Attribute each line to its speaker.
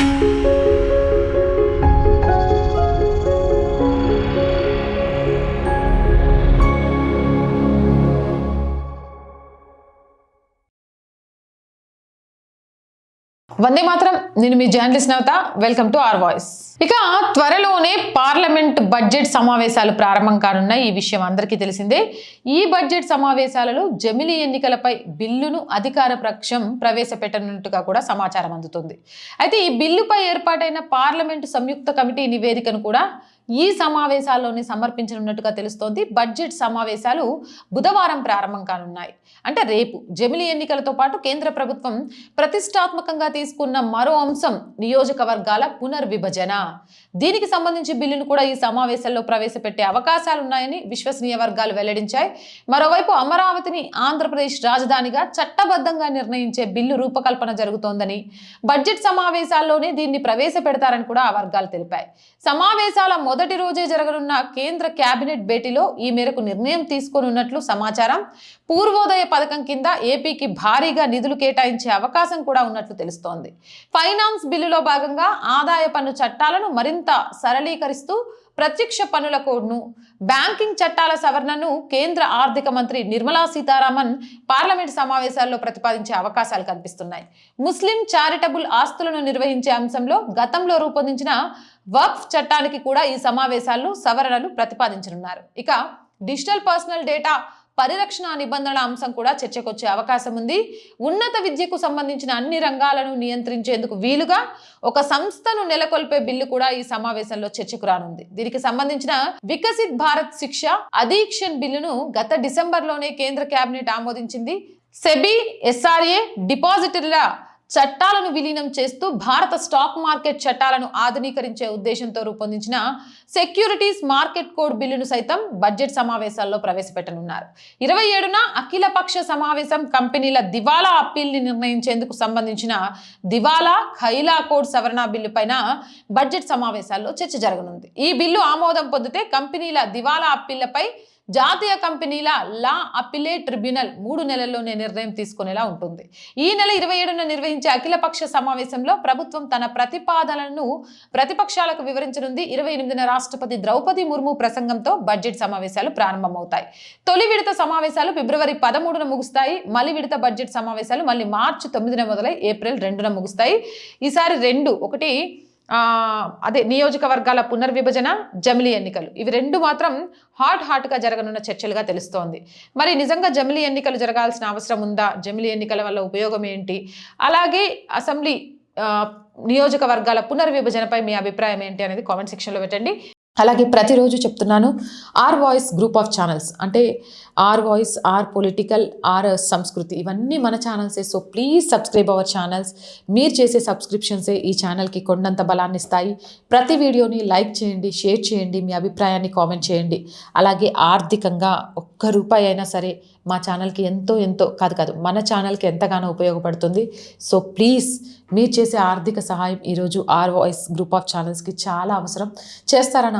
Speaker 1: Música వందే మాత్రం. నేను మీ journalist Navata. Welcome to R Voice ఇక త్వరలోనే పార్లమెంట్ బడ్జెట్ సమావేశాలు ప్రారంభం కానున్నాయి. ఈ విషయం అందరికీ తెలిసిందే. ఈ బడ్జెట్ సమావేశాలలో జమిలీ ఎన్నికలపై బిల్లును అధికార పక్షం ప్రవేశపెట్టనున్నట్టుగా కూడా సమాచారం అందుతుంది. అయితే ఈ బిల్లుపై ఏర్పాటైన పార్లమెంటు సంయుక్త కమిటీ నివేదికను కూడా ఈ సమావేశాల్లోనే సమర్పించనున్నట్టుగా తెలుస్తోంది. బడ్జెట్ సమావేశాలు బుధవారం ప్రారంభం కానున్నాయి. అంటే రేపు జమిలి ఎన్నికలతో పాటు కేంద్ర ప్రభుత్వం ప్రతిష్టాత్మకంగా తీసుకున్న మరో అంశం నియోజకవర్గాల పునర్విభజన. దీనికి సంబంధించి బిల్లును కూడా ఈ సమావేశంలో ప్రవేశపెట్టే అవకాశాలు ఉన్నాయని విశ్వసనీయ వర్గాలు వెల్లడించాయి. మరోవైపు అమరావతిని ఆంధ్రప్రదేశ్ రాజధానిగా చట్టబద్ధంగా నిర్ణయించే బిల్లు రూపకల్పన జరుగుతోందని బడ్జెట్ సమావేశాల్లోనే దీన్ని ప్రవేశపెడతారని కూడా ఆ వర్గాలు తెలిపాయి. సమావేశాల మొదటి రోజే జరగనున్న కేంద్ర కేబినెట్ భేటీలో ఈ మేరకు నిర్ణయం తీసుకోనున్నట్లు సమాచారం. పూర్వోదయ పథకం కింద ఏపీకి భారీగా నిధులు కేటాయించే అవకాశం కూడా ఉన్నట్లు తెలుస్తోంది. ఫైనాన్స్ బిల్లులో భాగంగా ఆదాయ పన్ను చట్టాలను మరింత సరళీకరిస్తూ ప్రత్యక్ష పన్నుల కోడ్ను బ్యాంకింగ్ చట్టాల సవరణను కేంద్ర ఆర్థిక మంత్రి నిర్మలా సీతారామన్ పార్లమెంట్ సమావేశాల్లో ప్రతిపాదించే అవకాశాలు కనిపిస్తున్నాయి. ముస్లిం చారిటబుల్ ఆస్తులను నిర్వహించే అంశంలో గతంలో రూపొందించిన వక్ఫ్ చట్టానికి కూడా ఈ సమావేశాల్లో సవరణలు ప్రతిపాదించనున్నారు. ఇక డిజిటల్ పర్సనల్ డేటా పరిరక్షణ నిబంధనల అంశం కూడా చర్చకొచ్చే అవకాశం ఉంది. ఉన్నత విద్యకు సంబంధించిన అన్ని రంగాలను నియంత్రించేందుకు వీలుగా ఒక సంస్థను నెలకొల్పే బిల్లు కూడా ఈ సమావేశంలో చర్చకు రానుంది. దీనికి సంబంధించిన వికసిత్ భారత్ శిక్ష అధీక్షన్ బిల్లును గత డిసెంబర్లోనే కేంద్ర కేబినెట్ ఆమోదించింది. సెబీ ఎస్ఆర్ఏ డిపాజిటర్ల చట్టాలను విలీనం చేస్తూ భారత స్టాక్ మార్కెట్ చట్టాలను ఆధునీకరించే ఉద్దేశంతో రూపొందించిన సెక్యూరిటీస్ మార్కెట్ కోడ్ బిల్లును సైతం బడ్జెట్ సమావేశాల్లో ప్రవేశపెట్టనున్నారు. ఇరవై ఏడున అఖిలపక్ష సమావేశం కంపెనీల దివాలా అప్పీల్ని నిర్ణయించేందుకు సంబంధించిన దివాలా ఖైలా కోడ్ సవరణ బిల్లు పైన బడ్జెట్ సమావేశాల్లో చర్చ జరగనుంది. ఈ బిల్లు ఆమోదం పొందితే కంపెనీల దివాలా అప్పీళ్ళపై జాతీయ కంపెనీల లా అపిలే ట్రిబ్యునల్ మూడు నెలల్లోనే నిర్ణయం తీసుకునేలా ఉంటుంది. ఈ నెల ఇరవై ఏడున నిర్వహించే అఖిలపక్ష సమావేశంలో ప్రభుత్వం తన ప్రతిపాదనలను ప్రతిపక్షాలకు వివరించనుంది. ఇరవై ఎనిమిదిన రాష్ట్రపతి ద్రౌపది ముర్ము ప్రసంగంతో బడ్జెట్ సమావేశాలు ప్రారంభమవుతాయి. తొలి విడత సమావేశాలు ఫిబ్రవరి పదమూడున ముగుస్తాయి. మలి విడత బడ్జెట్ సమావేశాలు మళ్ళీ మార్చి తొమ్మిదిన మొదలై ఏప్రిల్ రెండున ముగుస్తాయి. ఈసారి రెండు ఒకటి అదే నియోజకవర్గాల పునర్విభజన జమిలీ ఎన్నికలు. ఇవి రెండు మాత్రం హాట్ హాట్గా జరగనున్న చర్చలుగా తెలుస్తోంది. మరి నిజంగా జమిలీ ఎన్నికలు జరగాల్సిన అవసరం ఉందా? జమిలీ ఎన్నికల వల్ల ఉపయోగం ఏంటి? అలాగే అసెంబ్లీ నియోజకవర్గాల పునర్విభజనపై మీ అభిప్రాయం ఏంటి అనేది కామెంట్ సెక్షన్లో పెట్టండి. అలాగే ప్రతిరోజు చెప్తున్నాను R Voice group of channels అంటే R Voice R Political R Samskruthi ఇవన్నీ మన ఛానల్సే. So please subscribe our channels. మీరు చేసే సబ్స్క్రిప్షన్సే ఈ ఛానల్కి కొండంత బలాన్ని ఇస్తాయి. ప్రతి వీడియోని లైక్ చేయండి షేర్ చేయండి మీ అభిప్రాయాన్ని కామెంట్ చేయండి. అలాగే ఆర్థికంగా ఒక్క రూపాయి అయినా సరే మా ఛానల్కి ఎంతో ఎంతో కాదు కాదు మన ఛానల్కి ఎంతగానో ఉపయోగపడుతుంది. సో ప్లీజ్ మీరు చేసే ఆర్థిక సహాయం ఈరోజు ఆర్ వాయిస్ గ్రూప్ ఆఫ్ ఛానల్స్కి చాలా అవసరం. చేస్తారని